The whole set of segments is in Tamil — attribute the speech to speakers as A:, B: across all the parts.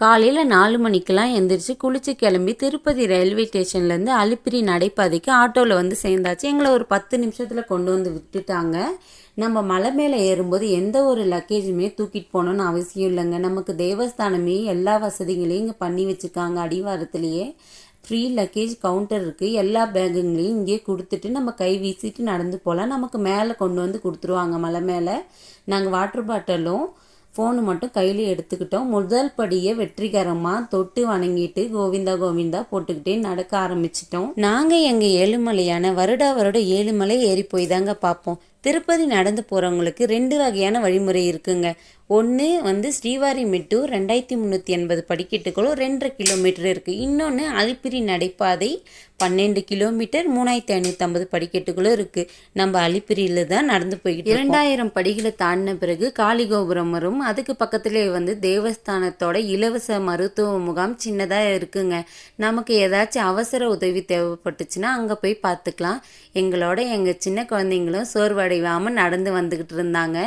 A: காலையில் நாலு மணிக்கெலாம் எந்திரிச்சு குளிச்சு கிளம்பி திருப்பதி ரயில்வே ஸ்டேஷன்லேருந்து அலிப்பிரி நடைபாதைக்கு ஆட்டோவில் வந்து சேர்ந்தாச்சு. எங்களை ஒரு பத்து நிமிஷத்தில் கொண்டு வந்து விட்டுட்டாங்க. நம்ம மலை மேலே ஏறும்போது எந்த ஒரு லக்கேஜுமே தூக்கிட்டு போகணுன்னு அவசியம் இல்லைங்க. நமக்கு தேவஸ்தானமே எல்லா வசதிகளையும் இங்கே பண்ணி வச்சுருக்காங்க அடிவாரத்துலேயே. ஃப்ரீ லக்கேஜ் கவுண்டர் இருக்குது எல்லா பேகுங்களையும் இங்கே கொடுத்துட்டு நம்ம கை வீசிட்டு நடந்து போகலாம். நமக்கு மேலே கொண்டு வந்து கொடுத்துருவாங்க மலை மேலே. நாங்கள் வாட்டர் பாட்டிலும் ஃபோனு மட்டும் கையில் எடுத்துக்கிட்டோம். முதல் படியை வெற்றிகரமாக தொட்டு வணங்கிட்டு கோவிந்தா கோவிந்தா போட்டுக்கிட்டே நடக்க ஆரம்பிச்சிட்டோம். நாங்கள் எங்கள் ஏழுமலையான வருடா வருட ஏழுமலை ஏறி போய் தாங்க பார்ப்போம். திருப்பதி நடந்து போகிறவங்களுக்கு ரெண்டு வகையான வழிமுறை இருக்குங்க. ஒன்று வந்து ஸ்ரீவாரிமெட்டூர் ரெண்டாயிரத்தி முந்நூற்றி எண்பது படிக்கட்டுகளும் ரெண்டரை கிலோமீட்டர் இருக்குது இன்னொன்று அலிப்பிரி நடைபாதை பன்னெண்டு கிலோமீட்டர் மூணாயிரத்தி ஐநூற்றம்பது படிக்கட்டுகளும் இருக்குது நம்ம அலிப்பிரியில் தான் நடந்து போய்கிட்டு இரண்டாயிரம் படிகளை தாண்டின பிறகு காளிகோபுரம் வரும். அதுக்கு பக்கத்துலேயே வந்து தேவஸ்தானத்தோட இலவச மருத்துவ முகாம் சின்னதாக இருக்குங்க. நமக்கு ஏதாச்சும் அவசர உதவி தேவைப்பட்டுச்சுன்னா அங்கே போய் பார்த்துக்கலாம். எங்களோட எங்கள் சின்ன குழந்தைங்களும் சோர்வடையாமல் நடந்து வந்துக்கிட்டு இருந்தாங்க.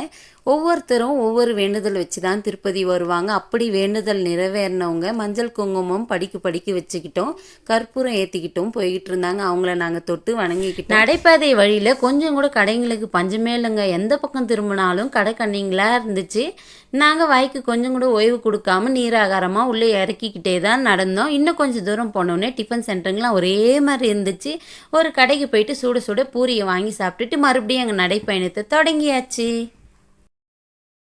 A: ஒவ்வொருத்தரும் ஒவ்வொரு வேண்டுதல் வச்சு தான் திருப்பதி வருவாங்க. அப்படி வேண்டுதல் நிறைவேறினவங்க மஞ்சள் குங்குமம் படிக்க படிக்க வச்சுக்கிட்டோம் கற்பூரம் ஏற்றிக்கிட்டும் போய்கிட்டு இருந்தாங்க. அவங்கள நாங்கள் தொட்டு வணங்கிக்கிட்டோம். நடைபாதை வழியில் கொஞ்சம் கூட கடைங்களுக்கு பஞ்சமே இல்லைங்க. எந்த பக்கம் திரும்பினாலும் கடை கண்ணிங்களாக இருந்துச்சு. நாங்கள் வாய்க்கு கொஞ்சம் கூட ஓய்வு கொடுக்காம நீராகாரமாக உள்ளே இறக்கிக்கிட்டே தான் நடந்தோம். இன்னும் கொஞ்சம் தூரம் போனோடனே டிஃபன் சென்டருங்களாம் ஒரே மாதிரி இருந்துச்சு. ஒரு கடைக்கு போயிட்டு சுட சுட பூரியை வாங்கி சாப்பிட்டுட்டு மறுபடியும் எங்கள் நடைப்பயணத்தை தொடங்கியாச்சு.